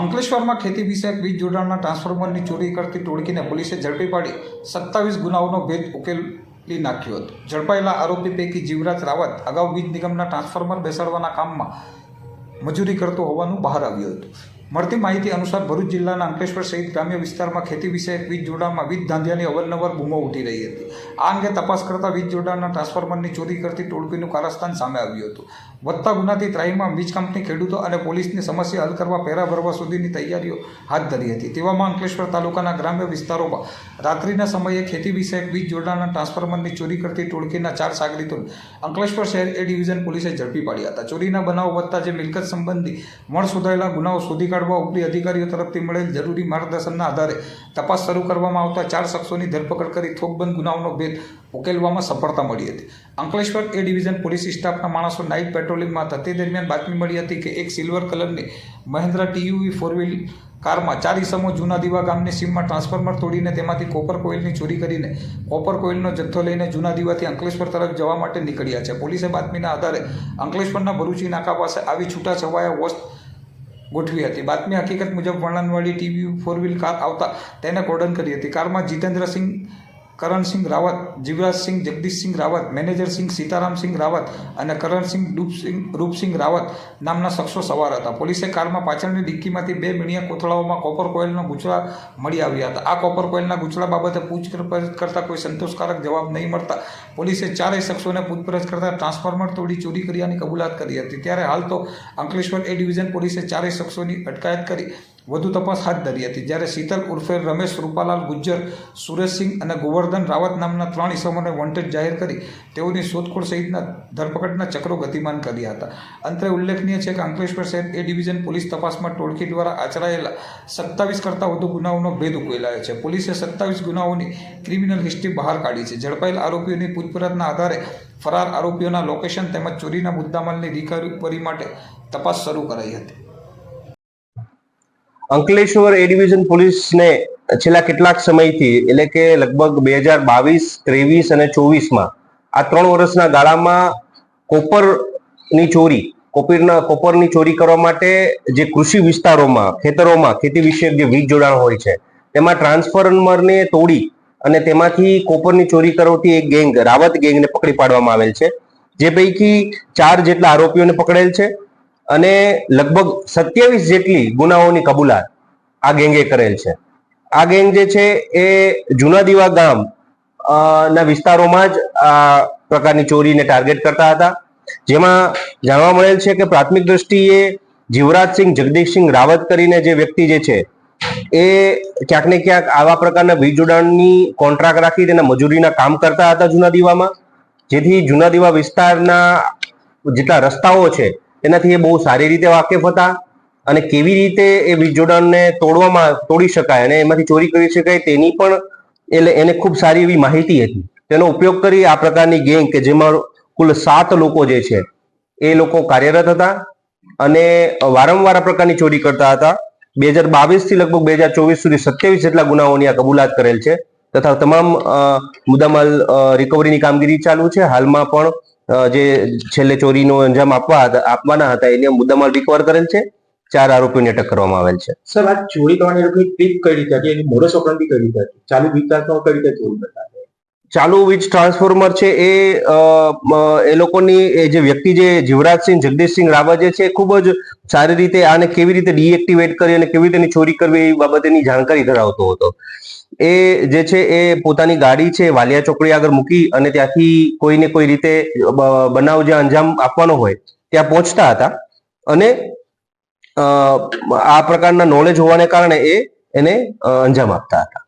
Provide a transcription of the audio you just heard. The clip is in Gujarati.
અંકલેશ્વરમાં ખેતી વિષયક વીજ જોડાણના ટ્રાન્સફોર્મરની ચોરી કરતી ટોળકીને પોલીસે ઝડપી પાડી સત્તાવીસ ગુનાઓનો ભેદ ઉકેલી નાખ્યો હતો. ઝડપાયેલા આરોપી પૈકી જીવરાજ રાવત અગાઉ વીજ નિગમના ટ્રાન્સફોર્મર બેસાડવાના કામમાં મજૂરી કરતો હોવાનું બહાર આવ્યું હતું. મળતી માહિતી અનુસાર ભરૂચ જિલ્લાના અંકલેશ્વર સહિત ગ્રામ્ય વિસ્તારમાં ખેતી વિષયક વીજ જોડાણમાં વીજ ધાંધિયાની અવરનવર બૂમો ઉઠી રહી હતી. આ અંગે તપાસ કરતા વીજ જોડાણના ટ્રાન્સફોર્મરની ચોરી કરતી ટોળકીનું કારસ્તાન સામે આવ્યું હતું. વધતા ગુનાથી ત્રાહીમાં વીજ કંપની ખેડૂતો અને પોલીસની સમસ્યા હલ કરવા પહેરા ભરવા સુધીની તૈયારીઓ હાથ ધરી હતી. તેવામાં અંકલેશ્વર તાલુકાના ગ્રામ્ય વિસ્તારોમાં રાત્રિના સમયે ખેતી વિષયક વીજ જોડાણના ટ્રાન્સફોર્મરની ચોરી કરતી ટોળકીના ચાર સાગરીતોને અંકલેશ્વર શહેર એ ડિવિઝન પોલીસે ઝડપી પાડ્યા હતા. ચોરીના બનાવો વધતા જે મિલકત સંબંધી મણ શોધાયેલા ગુનાઓ શોધી કાઢવા ઉપરી અધિકારીઓ તરફથી મળેલ જરૂરી માર્ગદર્શનના આધારે તપાસ શરૂ કરવામાં આવતા ચાર શખ્સોની ધરપકડ કરી થોકબંધ ગુનાઓનો ભેદ ઉકેલવામાં સફળતા મળી હતી. અંકલેશ્વર એ ડિવિઝન પોલીસ સ્ટાફના માણસો નાઇટ પેટ્રોલિંગમાં હતા તે દરમિયાન બાતમી મળી હતી કે એક સિલ્વર કલરની મહિન્દ્રા ટીયુવી ફોર વ્હીલ કારમાં ચાર ઇસમો જૂના દીવા ગામની સીમમાં ટ્રાન્સફોર્મર તોડીને તેમાંથી કોપર કોઇલની ચોરી કરીને કોપર કોઇલનો જથ્થો લઈને જૂના દીવાથી અંકલેશ્વર તરફ જવા માટે નીકળ્યા છે. પોલીસે બાતમીના આધારે અંકલેશ્વરના ભરૂચી નાકા પાસે આવી છૂટા છવાયા વસ્ત ગોઠવી હતી. બાતમી હકીકત મુજબ વર્ણનવાળી ટીવી ફોર વ્હીલ કાર આવતા તેને કોર્ડન કરી હતી. કારમાં જીતેન્દ્રસિંહ કરણસિંહ રાવત, જીવરાજસિંહ, જગદીશસિંહ રાવત, મેનેજરસિંહ સીતારામસિંહ રાવત અને કરણસિંહ ડૂપસિંહ, રૂપસિંહ રાવત નામના શખ્સો સવાર હતા. પોલીસે કારમાં પાછળની ડિક્કીમાંથી બે મીણિયા કોથળાઓમાં કોપર કોઇલનો ગુચળા મળી આવ્યા હતા. આ કોપર કોઇલના ગુચળા બાબતે પૂછપરછ કરતાં કોઈ સંતોષકારક જવાબ નહીં મળતા પોલીસે ચારેય શખ્સોને પૂછપરછ કરતા ટ્રાન્સફોર્મર તોડી ચોરી કર્યાની કબૂલાત કરી હતી. ત્યારે હાલ તો અંકલેશ્વર એ ડિવિઝન પોલીસે ચારેય શખ્સોની અટકાયત કરી વધુ તપાસ હાથ ધરી હતી. જ્યારે શીતલ ઉર્ફે રમેશ રૂપાલાલ, ગુજ્જર, સુરેશસિંહ અને ગોવર્ધન રાવત નામના ત્રણ ઇસમોને વોન્ટેડ જાહેર કરી તેઓની શોધખોળ સહિતના ધરપકડના ચક્રો ગતિમાન કર્યા હતા. અંતે ઉલ્લેખનીય છે કે અંકલેશ્વર શહેર એ ડિવિઝન પોલીસ તપાસમાં ટોળકી દ્વારા આચરાયેલા સત્તાવીસ કરતાં વધુ ગુનાઓનો ભેદ ઉકેલાયો છે. પોલીસે સત્તાવીસ ગુનાઓની ક્રિમિનલ હિસ્ટ્રી બહાર કાઢી છે. ઝડપાયેલ આરોપીઓની પૂછપરછના આધારે ફરાર આરોપીઓના લોકેશન તેમજ ચોરીના મુદ્દામાલની રિકવરી માટે તપાસ શરૂ કરાઈ હતી. અંકલેશ્વર એ ડિવિઝન પોલીસને છેલ્લા કેટલાક સમયથી, એટલે કે લગભગ બે હજાર બાવીસ, ત્રેવીસ અને ચોવીસમાં, આ ત્રણ વર્ષના ગાળામાં કોપરની ચોરી, કોપરના, કોપરની ચોરી કરવા માટે જે કૃષિ વિસ્તારોમાં, ખેતરોમાં, ખેતી વિષયક જે વીજ જોડાણ હોય છે, તેમાં ટ્રાન્સફોર્મરને તોડી અને તેમાંથી કોપરની ચોરી કરવાથી એક ગેંગ, રાવત ગેંગને પકડી પાડવામાં આવેલ છે, જે પૈકી ચાર જેટલા આરોપીઓને પકડેલ છે. અને લગભગ સત્યાવીસ જેટલી ગુનાઓની કબૂલાત આ ગેંગે કરેલ છે. આ ગેંગ જે છે એ જૂના દીવા ગામ ના વિસ્તારોમાં જ આ પ્રકારની ચોરીને ટાર્ગેટ કરતા હતા. જેમાં જાણવા મળેલ છે કે પ્રાથમિક દ્રષ્ટિએ જીવરાજસિંહ જગદીશસિંહ રાવત કરીને જે વ્યક્તિ જે છે એ ક્યાંક ને ક્યાંક આવા પ્રકારના વીજ જોડાણની કોન્ટ્રાક્ટ રાખી તેના મજૂરીના કામ કરતા હતા જૂના દીવામાં. જેથી જૂના દીવા વિસ્તારના જેટલા રસ્તાઓ છે તેનાથી એ બહુ સારી રીતે વાકેફ હતા અને કેવી રીતે એ વીજ જોડાણને તોડવામાં તોડી શકાય અને એમાંથી ચોરી કરી શકાય તેની પણ એટલે એને ખૂબ સારી એવી માહિતી હતી. તેનો ઉપયોગ કરી આ પ્રકારની ગેંગ કે જેમાં કુલ સાત લોકો જે છે, એ લોકો કાર્યરત હતા અને વારંવાર આ પ્રકારની ચોરી કરતા હતા. બે હજાર બાવીસથી લગભગ બે હજાર ચોવીસ સુધી સત્યાવીસ જેટલા ગુનાઓની આ કબૂલાત કરેલ છે તથા તમામ મુદ્દામાલ રિકવરીની કામગીરી ચાલુ છે. હાલમાં પણ જે છેલ્લે ચોરીનો અંજામ આપવા આપવાના હતા એને મુદ્દામાલ રિકવર કરેલ છે? ચાર આરોપીઓને અટક કરવામાં આવેલ છે. સર આ ચોરી કરવાની આરોપી ટ્રીપ કઈ રીતે હતી એની મોરસ ઓપરન્ડી કઈ રીતે હતી. ચાલુ વિસ્તારમાં કઈ રીતે ચોરી કરતા. ચાલુ વીજ ટ્રાન્સફોર્મર છે એ એ લોકોની એ જે વ્યક્તિ જે જીવરાજસિંહ જગદીશસિંહ રાવત જે છે ખૂબ જ સારી રીતે આને કેવી રીતે ડીએક્ટિવેટ કરી અને કેવી રીતે ચોરી કરવી એ બાબતેની જાણકારી ધરાવતો હતો. એ જે છે એ પોતાની ગાડી છે, વાલિયા ચોકડી આગળ મૂકી અને ત્યાંથી કોઈને કોઈ રીતે બનાવ જે અંજામ આપવાનો હોય, ત્યાં પહોંચતા હતા. અને આ પ્રકારના નોલેજ હોવાને કારણે એ એને અંજામ આપતા હતા.